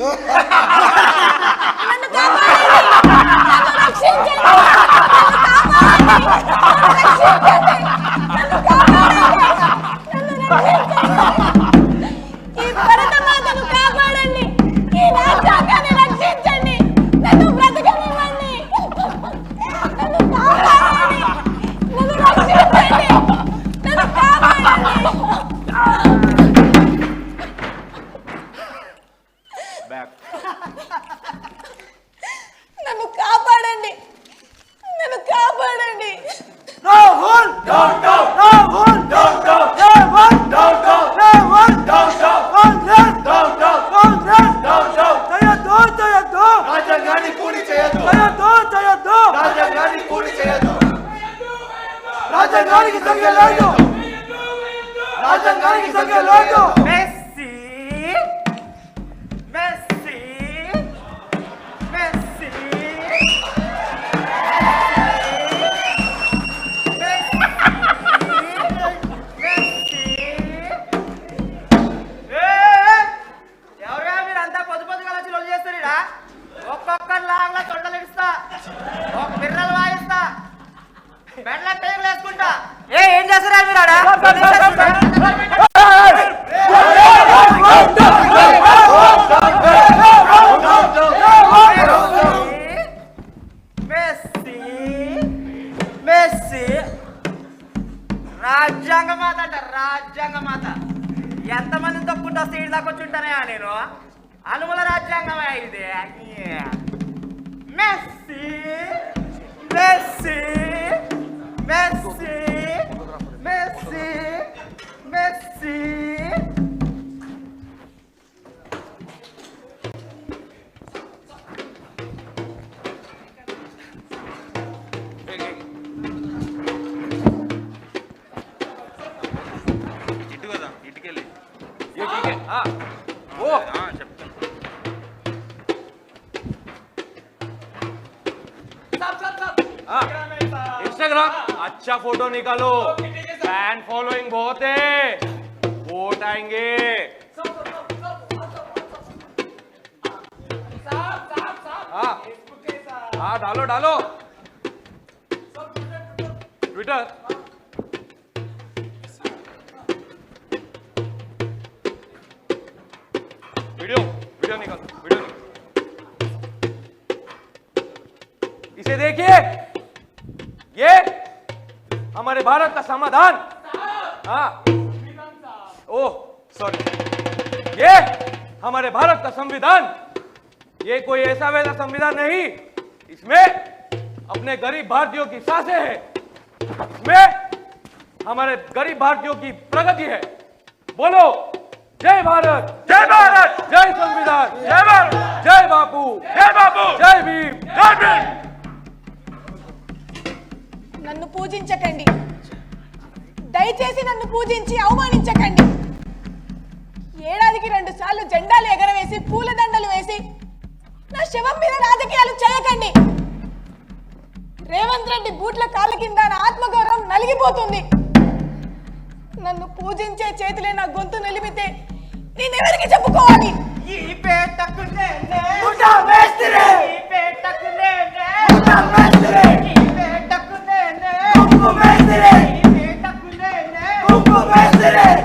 Ano nagkamali? Ano nagsinggit? Ano nagkamali? Ano nagsinggit? ఏ ఏం చేస్తారా మీరు ఆడ మెస్సీ మెస్సీ రాజ్యాంగ మాత అంట రాజ్యాంగ మాత ఎంతమంది తొక్కుంటా స్టేట్ దాకా వచ్చి ఉంటానే నేను అనుమల రాజ్యాంగమే ఇది Messi Messi Messi Messi Messi अच्छा फ़ोटो निकालो। फ़ैन फॉलोइंग बहुत है। वोट आएँगे। हाँ। हाँ डालो डालो। ट्विटर वीडियो वीडियो निकालो वीडियो निकालो। इसे देखिए। ये हमारे भारत का समाधान। हाँ। ओह सॉरी ये हमारे भारत का संविधान। ये कोई ऐसा वैसा संविधान नहीं। इसमें अपने गरीब भारतीयों की साँसें हैं। इसमें हमारे गरीब भारतीयों की प्रगति है। बोलो जय भारत। जय भारत। जय संविधान। जय भारत। जय बापू। जय बापू। जय भीम। जय भीम। నన్ను పూజించకండి. దయచేసి నన్ను పూజించి అవమానించకండి. ఏడాదికి రెండు సార్లు జెండాలు ఎగరవేసి పూలదండలు వేసి నా శవం మీద రాజకీయాలు చేయకండి. రేవంత్ రెడ్డి బూట్ల కాళ్ళ కింద నా ఆత్మగౌరవం నలిగిపోతుంది. నన్ను పూజించే చేతులే నా గొంతు నిలిమితే నేనెవరికి చెప్పుకోవాలి? ఈ పేటకునే ముఠా మేస్త్రి! ఈ! ఈ పేటకునే பேசுறேன் பேசுறேன்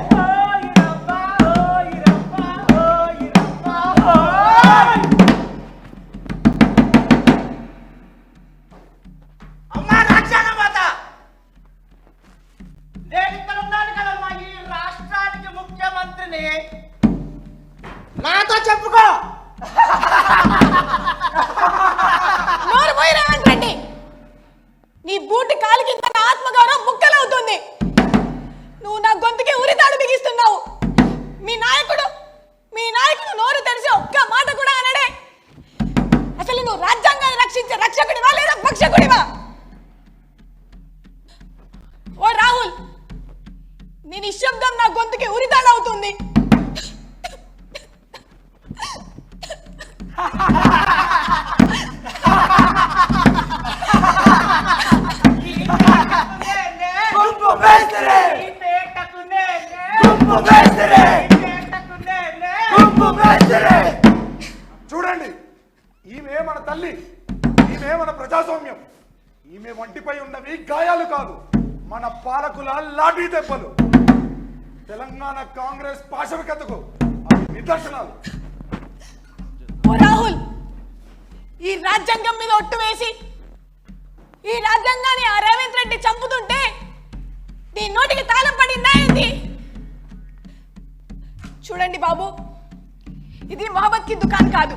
ఇది మొహమ్మద్కి దుకాన్ కాదు.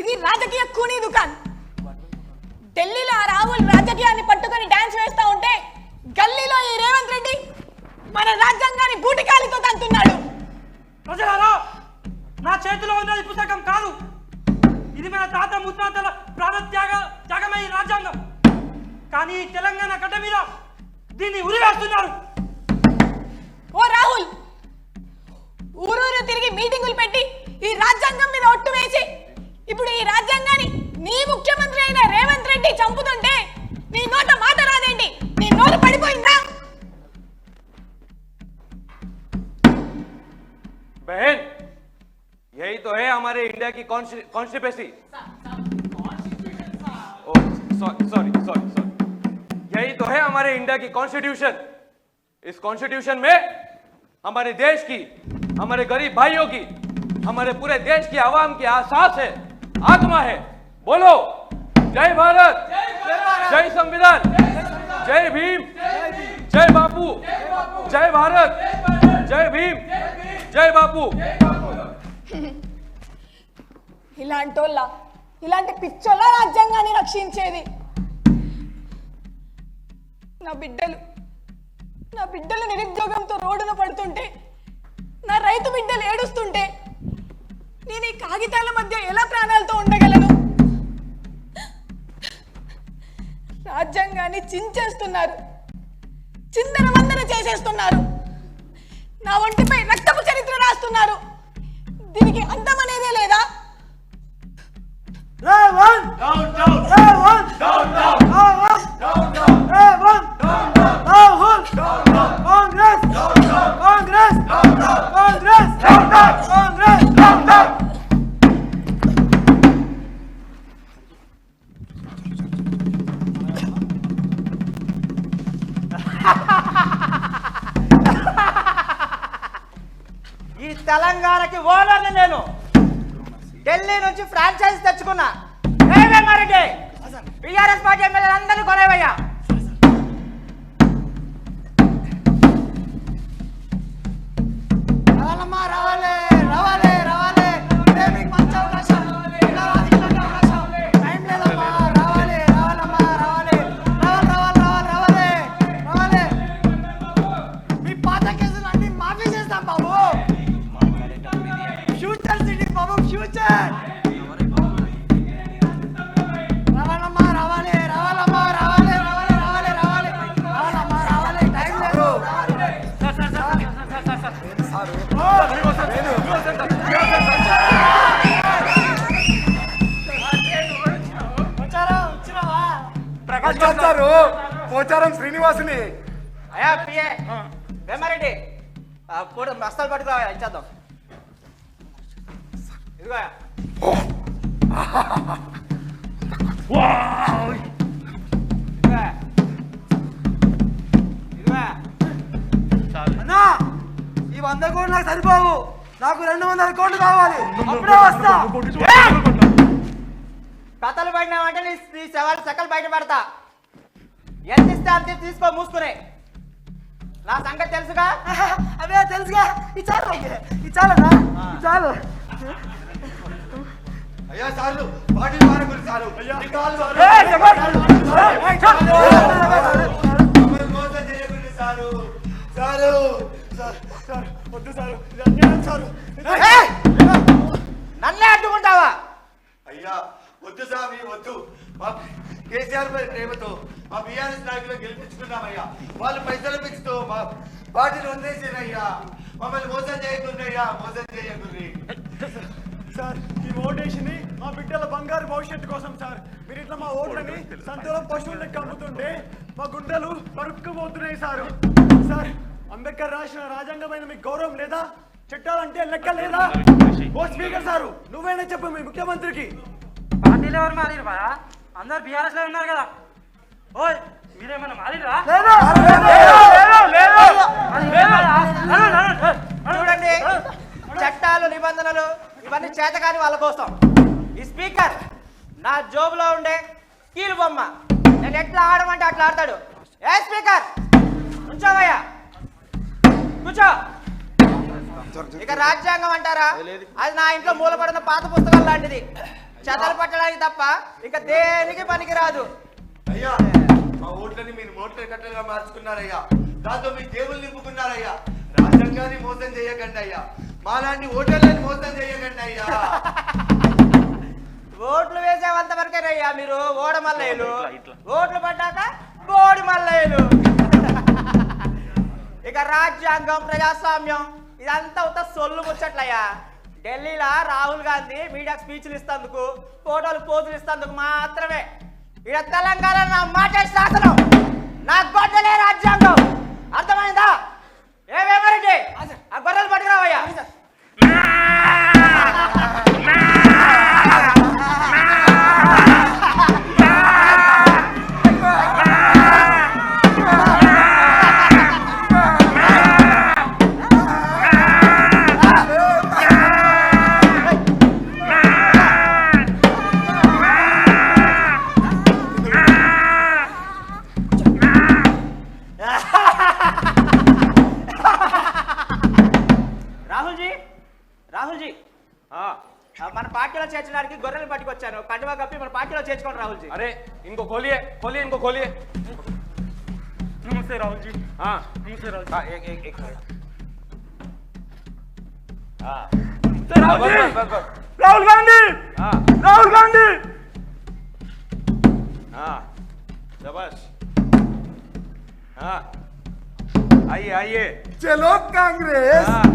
ఇది రాజకీయ కూనీ దుకాన్. ఢిల్లీలో ఆ రాహుల్ రాజకీయాన్ని పట్టుకొని డాన్స్ వేస్తా ఉంటే గల్లీలో ఈ రేవంత్ రెడ్డి మన రాజ్యాంగాన్ని బూటికాలితో తంతున్నాడు. ప్రజలారా నా చేతిలో ఉన్నది పుస్తకం కాదు. ఇది మన తాత ముత్తాతల ప్రాణత్యాగ త్యాగమై రాజ్యాంగం. కానీ తెలంగాణ గడ్డ మీద దీన్ని ఉరివేస్తున్నారు. ఓ రాహుల్ ఊరూరు తిరిగి మీటింగులు పెట్టి ఈ రాజ్యాంగం మీద ఒట్టు వేసి ఇప్పుడు ఈ రాజ్యాంగాన్ని నీ ముఖ్యమంత్రి అయిన రేవంత్ రెడ్డి చంపుతుంటే నీ నోట మాట రాదేంటి నీ నోరు పడిపోయిందా बहन यही तो है हमारे इंडिया की कॉन्स्टिपेसी सॉरी सॉरी सॉरी यही तो है हमारे इंडिया की कॉन्स्टिट्यूशन इस कॉन्स्टिट्यूशन में हमारे देश की हमारे गरीब भाइयों की हमारे पूरे देश की आवाम की आसास है आत्मा है बोलो जय भारत जय संविधान जय भीम जय बापू जय भारत जय भीम जय बापू ఇలాంటోళ్ళ ఇలాంటి పిచ్చోళ్ళ రాజ్యాంగాన్ని రక్షించేది నా బిడ్డలు నా బిడ్డలు నిరుద్యోగంతో రోడ్డున పడుతుంటే నా రైతు బిడ్డలు ఏడుస్తుంటే నేను ఈ కాగితాల మధ్య ఎలా ప్రాణాలతో ఉండగలను? రాజ్యాంగాన్ని చించేస్తున్నారు. చిందర వందర చేసేస్తున్నారు. నా ఒంటిపై రక్తపు చరిత్ర రాస్తున్నారు. దీనికి అంతం అనేదే లేదా? ఈ తెలంగాణకి ఓనర్ని నేను. ఢిల్లీ నుంచి ఫ్రాంచైజ్ తెచ్చుకున్నా. బీఆర్ఎస్ పార్టీ ఎమ్మెల్యేలు అందరినీ కొనేవయ్యా. ఫ్యూచర్ రావాలమ్మా రావాలి రావాలమ్మా రావాలి రావాలి రావాలి రావాలి. రావాలమ్మా రావాలి టైం లేదు. వచ్చారా వచ్చినావా? వచ్చారు పోచారం. శ్రీనివాసుని. అయ్యా పిఏ. వేమారెడ్డి. కూడా మస్తాలు పట్టుకురా ఇచ్చేద్దాం ఇదిగో ఇదిగో. ఇదిగో. అన్నా ఈ వంద కోట్లు నాకు సరిపోవు నాకు రెండు వందల కోట్లు కావాలి అప్పుడే వస్తా కథలు పడినామంటే నీ నీ శవాలు చెక్కలు బయట పెడతా ఎంత ఇస్తే అంత తీసుకో మూసుకునే నా సంగతి తెలుసుగా అదే తెలుసుగా ఈ చాలు చాలనా చాలు అయ్యా సార్లు పార్టీ మారకులు సారు. మోసం చేయకండి సారు. సారు సార్ వద్దు సారు. అన్యాయం సారు! నన్నే అడ్డుకుంటావా? అయ్యా వద్దు స్వామి వద్దు. మా కేసీఆర్ పై ప్రేమతో మా బీఆర్ఎస్ నాయకులు గెలిపించుకున్నామయ్యా. వాళ్ళు పైసలు పెంచుతూ మా పార్టీని వదిలేసారయ్యా మమ్మల్ని మోసం చేయకుండయ్యా మోసం చేయకుండ్రి సార్ ఈ ఓటేసింది మా బిడ్డల బంగారు భవిష్యత్తు కోసం సార్. మీరు ఇట్లా మా ఓట్లని సంతలో పశువులకు అమ్ముతుంటే మా గుండెలు పరుక్కుపోతున్నాయి సార్. సార్ అంబేద్కర్ రాసిన రాజ్యాంగమైన మీకు గౌరవం లేదా? చట్టాలంటే లెక్క లేదా? ఓ స్పీకర్ సారు నువ్వేనా చెప్పు మీ ముఖ్యమంత్రికి. పార్టీలు ఎవరు మారిరు బా అందరు బీఆర్ఎస్లో ఉన్నారు కదా. ఓయ్ మీరేమన్నా మారిరా చూడండి చట్టాలు నిబంధనలు ఇవన్నీ చేతకాని వాళ్ళ కోసం. ఈ స్పీకర్ నా జోబులో ఉండే కీలు బొమ్మ. నేను ఎట్లా ఆడమంటే అట్లా ఆడతాడు. ఏ స్పీకర్? కూర్చోవయ్యా. కూర్చో. ఇక రాజ్యాంగం అంటారా? అది నా ఇంట్లో మూలపడిన పాత పుస్తకం లాంటిది. చెదలు పట్టడానికి తప్ప ఇక దేనికి పనికిరాదు. అయ్యా మా ఓట్లని మీరు నోట్ల కట్టలుగా మార్చుకున్నారయ్యా. దాంతో మీ దేవుళ్ళు నింపుకున్నారయ్యా. రాజ్యాంగాన్ని మోసం చేయకండి అయ్యా. మాలాంటి ఓటర్లని మోసం చేయకండి అయ్యా. ఓట్లు వేసేవంత వరకేనయ్యా మీరు ఓడ మల్లయ్యలు. ఓట్లు పడ్డాక బోడి మల్లయ్యలు. ఇక రాజ్యాంగం ప్రజాస్వామ్యం ఇదంతా ఉత్త సొల్లు ముచ్చట్లయ్యా. ఢిల్లీలో రాహుల్ గాంధీ మీడియాకు స్పీచ్లు ఇస్తందుకు ఫోటోలు పోజులు ఇస్తందుకు మాత్రమే. ఇక తెలంగాణ నా మాట శాసనం. నా గొడ్డలే రాజ్యాంగం. అర్థమైందా? ఏమేమరండి ఆ గొర్రెలు పట్టుకురావయ్యా. పార్టీలో చేర్చడానికి గొర్రెలు పట్టుకొచ్చాను కండువా కప్పి మన పార్టీలో చేర్చుకోండి రాహుల్ జీ अरे इनको खोलिए खोलिए इनको खोलिए నమస్తే రాహుల్ జీ हाँ నమస్తే రాహుల్ हाँ एक एक एक हाँ రాహుల్ बस జీ बस बस बस రాహుల్ గాంధీ हाँ రాహుల్ గాంధీ हाँ शाबाश हाँ आइए आइए చలో కాంగ్రెస్ हाँ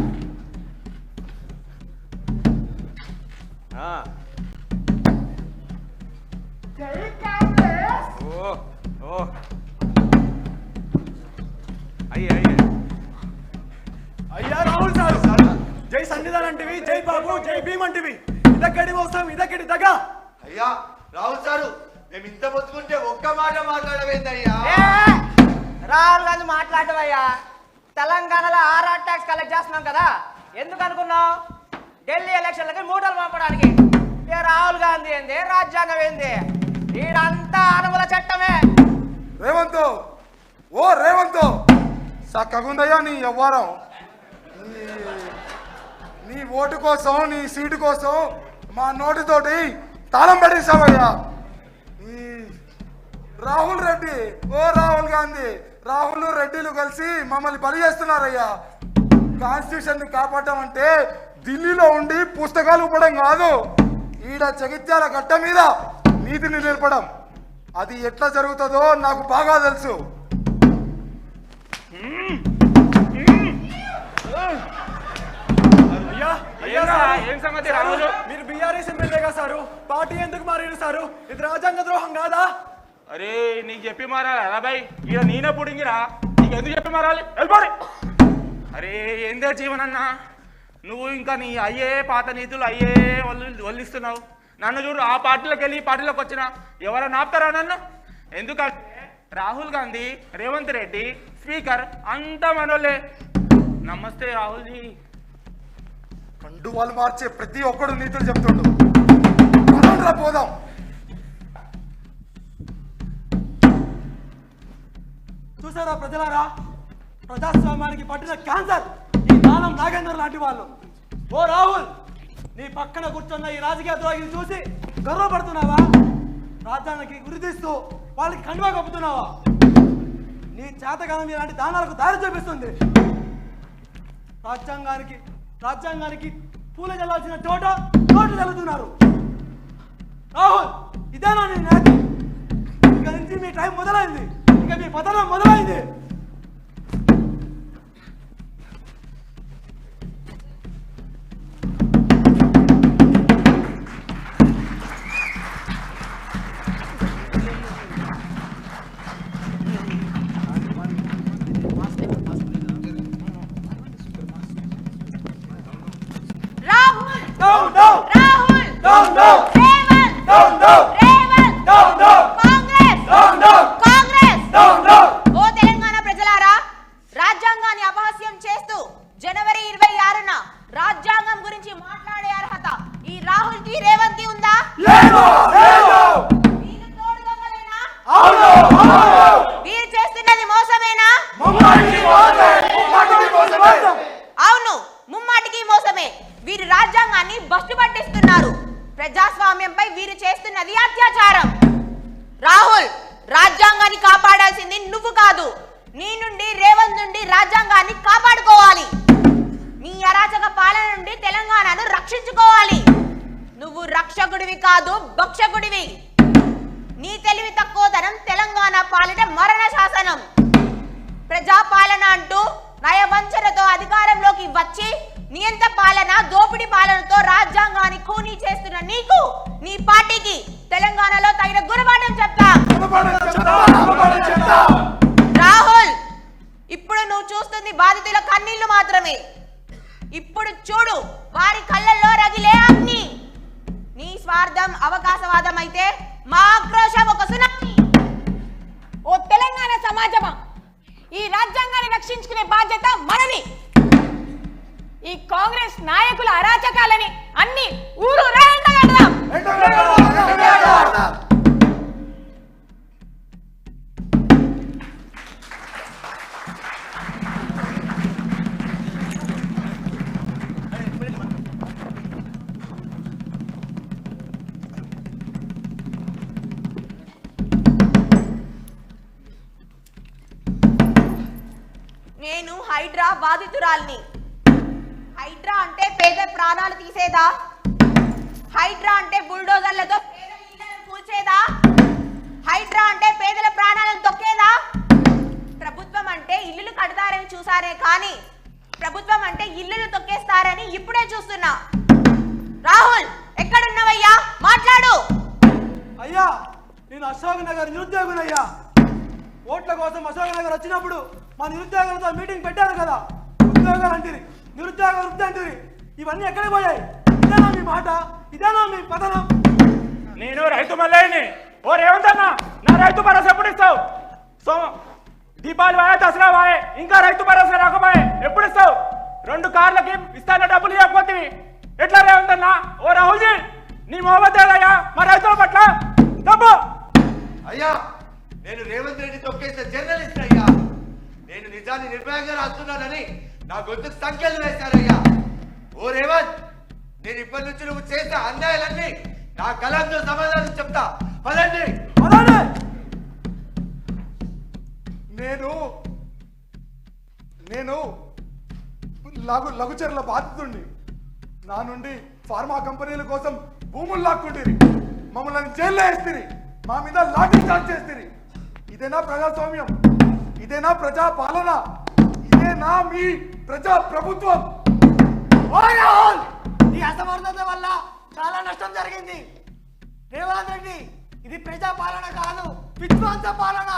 అయ్యా రాహుల్ సార్. జై సన్నిధాన్ అంటివి జై బాబు జై భీమ్ అంటివి. ఇదక్కడి మోసం ఇదక్కడి దగా. అయ్యా రాహుల్ సారు మేము ఇంత పొత్తుకుంటే ఒక్క మాట మాట్లాడవేందయ్యా? ఏ, రాహుల్ గాంధీ మాట్లాడవయ్యా తెలంగాణలో ఆర్ఆర్ ట్యాక్స్ కలెక్ట్ చేస్తున్నాం కదా. ఎందుకు అనుకున్నావు? ఢిల్లీ ఎలక్షన్లకి మూటలు పంపడానికి. ఏ రాహుల్ గాంధీ ఏంది? రాజ్యాంగం ఏంది? వీడంతా అనుమల చట్టమే. రేవంత్ ఓ రేవంత్ చక్కగుందయ్యా నీ వ్యవహారం. నీ నీ ఓటు కోసం నీ సీటు కోసం మా నోటితోటి తాళం పడేసావయ్యా ఈ రాహుల్ రెడ్డి ఓ రాహుల్ గాంధీ రాహుల్ రెడ్డిలు కలిసి మమ్మల్ని బలి చేస్తున్నారయ్యా. కాన్స్టిట్యూషన్ని కాపాడటం అంటే ఢిల్లీలో ఉండి పుస్తకాలు ఇవ్వడం కాదు. ఈడ జగిత్యాల గట్ట మీద నీతిని నిలపడం. అది ఎట్లా జరుగుతుందో నాకు బాగా తెలుసు? మీరు బీఆర్ఎస్ ఎమ్మెల్యేగా సారు? పార్టీ ఎందుకు మారారు సారు? ఇది రాజ్యాంగ ద్రోహం కాదా? అరే నీకు చెప్పి మారాలి బాయ్. ఇక నేనే పుడింగిరా. నీకు ఎందుకు చెప్పి మారాలి? వెళ్ళిపోడి. అరే ఏందే జీవనన్న? నువ్వు ఇంకా నీ అయ్యే పాత నీతులు అయ్యే వల్లు వల్లిస్తున్నావు. నన్ను చూడు ఆ పార్టీలోకి వెళ్ళి ఈ పార్టీలోకి వచ్చిన ఎవరైనా ఆపుతారా నన్ను? ఎందుకంటే రాహుల్ గాంధీ రేవంత్ రెడ్డి స్పీకర్ అంతా మనోళ్ళే. నమస్తే రాహుల్జీ. జీ వాళ్ళు మార్చే ప్రతి ఒక్కడు నీతులు చెప్తుండు. పోదాం. చూసారా ప్రజలారా? ప్రజాస్వామ్యానికి పట్టిన క్యాన్సర్. ఈ దానం నాగేందర్ లాంటి వాళ్ళు. ఓ రాహుల్ నీ పక్కన కూర్చున్న ఈ రాజకీయ ద్రోహిని చూసి గర్వపడుతున్నావా? రాజ్యానికి గురితీస్తూ వాళ్ళకి కండువా కప్పుతున్నావా? నీ చేతగానం ఇలాంటి దానాలకు దారి చూపిస్తుంది. రాజ్యాంగానికి రాజ్యాంగానికి పూల చల్లాల్సిన చోట చోటు చల్లుతున్నారు రాహుల్ ఇదేనా నీ నేత? ఇక నుంచి మీ టైం మొదలైంది. ఇక మీ పతనం మొదలైంది. రక్షకుడివి కాదు భక్షకుడివి. నీ తెలివి తక్కువతనం తెలంగాణ పాలిట మరణ శాసనం. ప్రజాపాలన అంటూ నయవంచనతో అధికారంలోకి వచ్చి నియంత పాలన దోపిడి పాలనతో రాజ్యాంగాన్ని ఖూనీ చేస్తున్న నీకు నీ పార్టీకి తెలంగాణలో తగిన గురపాఠం చెప్తా. రాహుల్ ఇప్పుడు నువ్వు చూస్తుంది బాధితుల కన్నీళ్ళు మాత్రమే. ఇప్పుడు చూడు వారి కళ్ళల్లో రగిలే అగ్ని. నీ స్వార్థం అవకాశవాదం అయితే మా ఆక్రోశం ఒక సునామీ ఓ తెలంగాణ సమాజమా ఈ రాజ్యాంగాన్ని రక్షించుకునే బాధ్యత మనది ఈ కాంగ్రెస్ నాయకుల అరాచకాలని అన్ని ఊరు ఎండగడదాం బాధితురాల్ని హైడ్రా అంటే పేద ప్రాణాలు తీసేదా? హైడ్రా అంటే బుల్డోజర్లతో పేద ఇళ్ళను కూల్చేదా? హైడ్రా అంటే పేదల ప్రాణాలను తొక్కేదా? ప్రభుత్వం అంటే ఇల్లులు కడతారని చూసారే కానీ ప్రభుత్వం అంటే ఇల్లులు తొక్కేస్తారని ఇప్పుడే చూస్తున్నా. రాహుల్ ఎక్కడున్నావయ్యా? మాట్లాడు. అయ్యా నేను అశోక్ నగర్ నిరుద్యోగునయ్యా. ఓట్ల కోసం అశోక్ నగర్ వచ్చినప్పుడు మా నిరుద్యోగులతో మీటింగ్ పెట్టారు కదా. ఉద్యోగాలు అంటిరి. నిరుద్యోగ వృత్తి అంటిరి. ఇవన్నీ ఎక్కడికి పోయాయి? ఇదేనా మీ మాట? ఇదేనా మీ పతనం? నేను రైతు మల్లయ్యని. ఓ రేవంత్ అన్న నా రైతు భరోసా ఎప్పుడు ఇస్తావు? సో దీపావళి వాయే దసరా వాయే ఇంకా రైతు భరోసా రాకపోయే ఎప్పుడు ఇస్తావు? రెండు కార్లకి ఇస్తాన డబ్బులు ఇవ్వకపోతే ఎట్లా రేవంత్ అన్న? ఓ రాహుల్జీ నీ మొహమ్మద్ ఏదయ్యా? మా రైతుల పట్ల డబ్బు! అయ్యా నేను రేవంత్ రెడ్డి తొక్కేసిన జర్నలిస్ట్ అయ్యా. నేను నిజాన్ని నిర్భయంగా రాస్తున్నానని నా గొంతుకు సంఖ్యలు వేశారయ్యా. ఓ రేవంత్ నేను ఇప్పటి నుంచి నువ్వు చేసిన అన్యాయాలన్నీ నా కలంతో సమాధానం చెప్తా. పదండి. నేను నేను లఘు లఘుచర్ల బాధితుడిని నా నుండి ఫార్మా కంపెనీల కోసం భూములు లాక్కుంటుంది మమ్మల్ని జైల్లో వేస్తుంది మా మీద లాఠీ చార్జ్ చేస్తుంది ఇదేనా ప్రజాస్వామ్యం? ఇదేనా ప్రజా పాలన ఇదేనా మీ ప్రజా ప్రభుత్వం. నీ అసమర్థత వల్ల చాలా నష్టం జరిగింది. రేవంత్ రెడ్డి ఇది ప్రజా పాలన కాదు విధ్వంస పాలన.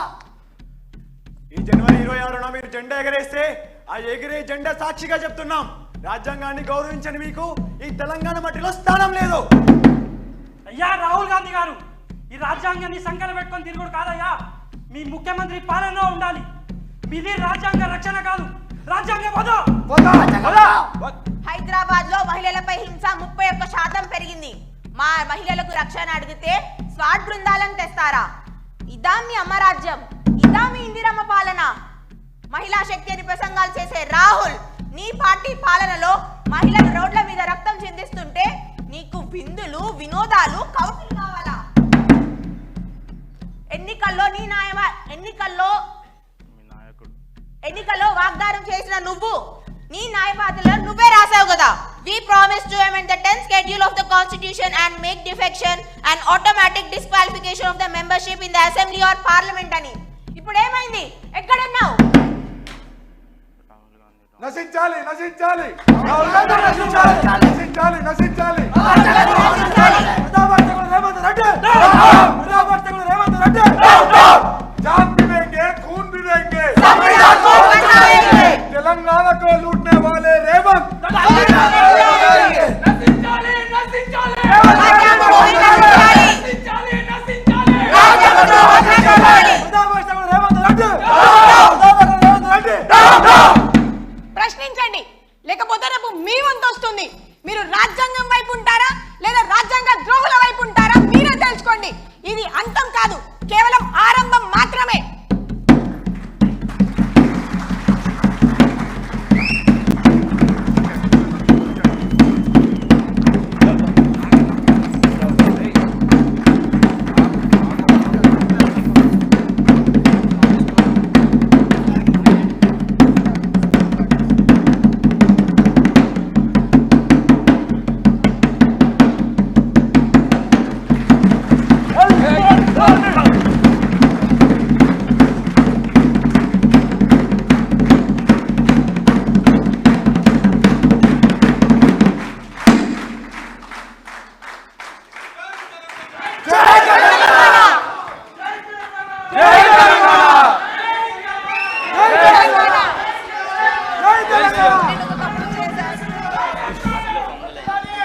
ఈ జనవరి ఇరవై ఆరున మీరు జెండా ఎగరేస్తే ఆ ఎగిరే జెండా సాక్షిగా చెప్తున్నాం. రాజ్యాంగాన్ని గౌరవించని మీకు ఈ తెలంగాణ మట్టిలో స్థానం లేదు. అయ్యా రాహుల్ గాంధీ గారు ఈ రాజ్యాంగాన్ని సంకల పెట్టుకొని తిరుగుడు కాదయ్యా. మీ ముఖ్యమంత్రి పాలనలో ఉండాలి. మీది రాజ్యాంగ రక్షణ కాదు. హైదరాబాద్లో మహిళలపై హింస ముప్పై ఒక్క శాతం పెరిగింది. మా మహిళలకు రక్షణ అడిగితే స్వాట్ బృందాలను తెస్తారా? ఇదా మీ అమ్మరాజ్యం ఇదా మీ ఇందిరమ్మ పాలన. మహిళా శక్తి అని ప్రసంగాలు చేసే రాహుల్ నీ పార్టీ పాలనలో మహిళలు రోడ్ల మీద రక్తం చిందిస్తుంటే నీకు విందులు వినోదాలు కౌతులు కావాలా? ఎన్నికల్లో నీ న్యాయమా ఎన్నికల్లో ఎన్నికల్లో వాగ్దానం చేసిన నువ్వు నీ న్యాయపాత్రలో నువ్వే రాసావు కదా we promise to amend the tenth schedule of the constitution and make defection and automatic disqualification of the membership in the assembly or parliament అని ఇప్పుడు ఏమైంది ఎక్కడున్నావు నశించాలి నశించాలి నశించాలి నశించాలి నశించాలి ప్రజాపక్షకుడు రేవంత్ రెడ్డి ప్రజాపక్షకుడు రేవంత్ రెడ్డి जान भी देंगे खून भी देंगे